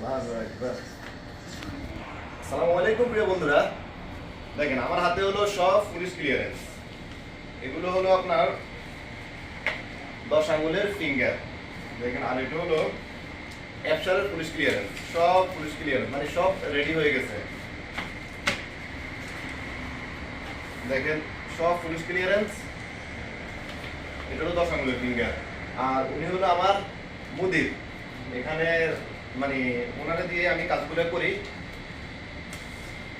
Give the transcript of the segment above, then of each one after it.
আসসালামু আলাইকুম প্রিয় বন্ধুরা। দেখেন, আমার হাতে হলো সব পুলিশ ক্লিয়ারেন্স এগুলো হলো আপনার দশ আঙ্গুলের ফিঙ্গার দেখেন, আর এটা হলো অ্যাপসারের পুলিশ ক্লিয়ারেন্স সব পুলিশ ক্লিয়ারেন্স মানে সব রেডি হয়ে গেছে। দেখেন, সব পুলিশ ক্লিয়ারেন্স এটা হলো দশ আঙ্গুলের ফিঙ্গার আর উনি হলো আমার মুদির। এখানে মানে ওনারা দিয়ে আমি কাজগুলো করি।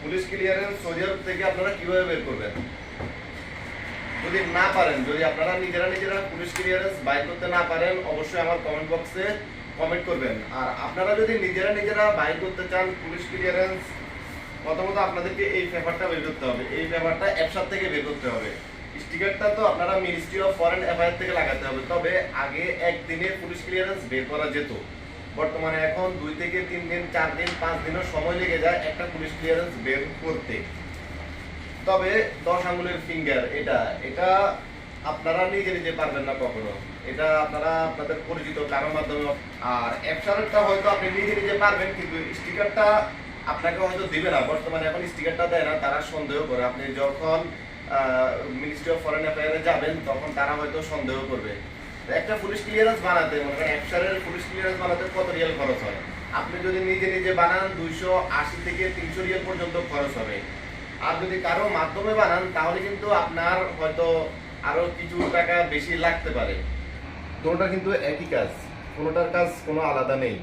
পুলিশ ক্লিয়ারেন্স আরব থেকে আপনারা কীভাবে বের করবেন? যদি না পারেন, যদি আপনারা নিজেরা নিজেরা পুলিশ ক্লিয়ারেন্স বাইর করতে না পারেন, অবশ্যই আমার কমেন্ট বক্সে কমেন্ট করবেন। আর আপনারা যদি নিজেরা নিজেরা বাইর করতে চান পুলিশ ক্লিয়ারেন্স প্রথমত আপনাদেরকে এই পেপারটা বের করতে হবে। এই পেপারটা অ্যাপসার থেকে বের করতে হবে। স্টিকারটা তো আপনারা মিনিস্ট্রি অফ ফরেন অ্যাফেয়ার থেকে লাগাতে হবে। তবে আগে একদিনে পুলিশ ক্লিয়ারেন্স বের করা যেত। বর্তমানে এখন দুই থেকে তিন দিন, চার দিন, পাঁচ দিনও সময় লেগে যায় একটা পুলিশ ক্লিয়ারেন্স বের করতে। তবে দশ আঙ্গুলের ফিঙ্গার এটা এটা আপনারা নিজে নিজে পারবেন না কখনো। এটা আপনারা আপনাদের পরিচিত কারোর মাধ্যমে আর অ্যাপসারেরটা হয়তো আপনি নিজে নিজে পারবেন, কিন্তু স্টিকারটা আপনাকে হয়তো দিবে না। বর্তমানে এখন স্টিকারটা দেয় না, তারা সন্দেহ করে। আপনি যখন মিনিস্ট্রি অফ ফরেন অ্যাফেয়ারে যাবেন, তখন তারা হয়তো সন্দেহ করবে। একটা পুলিশ ক্লিয়ারেন্স বানাতে মনে করেন অ্যাপসারের পুলিশ ক্লিয়ারেন্স বানাতে কত রিয়াল খরচ হয়? আপনি যদি নিজে নিজে বানান, দুইশো আশি থেকে তিনশো রিয়াল পর্যন্ত খরচ হবে। আর যদি কারও মাধ্যমে বানান, তাহলে কিন্তু আপনার হয়তো আরও কিছু টাকা বেশি লাগতে পারে। কোনোটা কিন্তু একই কাজ, কোনোটার কাজ কোনো আলাদা নেই।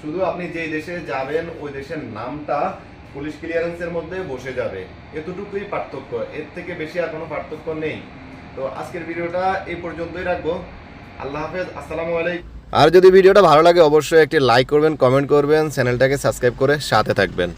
শুধু আপনি যেই দেশে যাবেন, ওই দেশের নামটা পুলিশ ক্লিয়ারেন্সের মধ্যে বসে যাবে। এতটুকুই পার্থক্য, এর থেকে বেশি আর কোনো পার্থক্য নেই। তো আজকের ভিডিওটা এই পর্যন্তই রাখব। আর যদি ভিডিওটা ভালো লাগে, অবশ্যই একটি লাইক করবেন কমেন্ট করবেন চ্যানেলটাকে সাবস্ক্রাইব করে সাথে থাকবেন।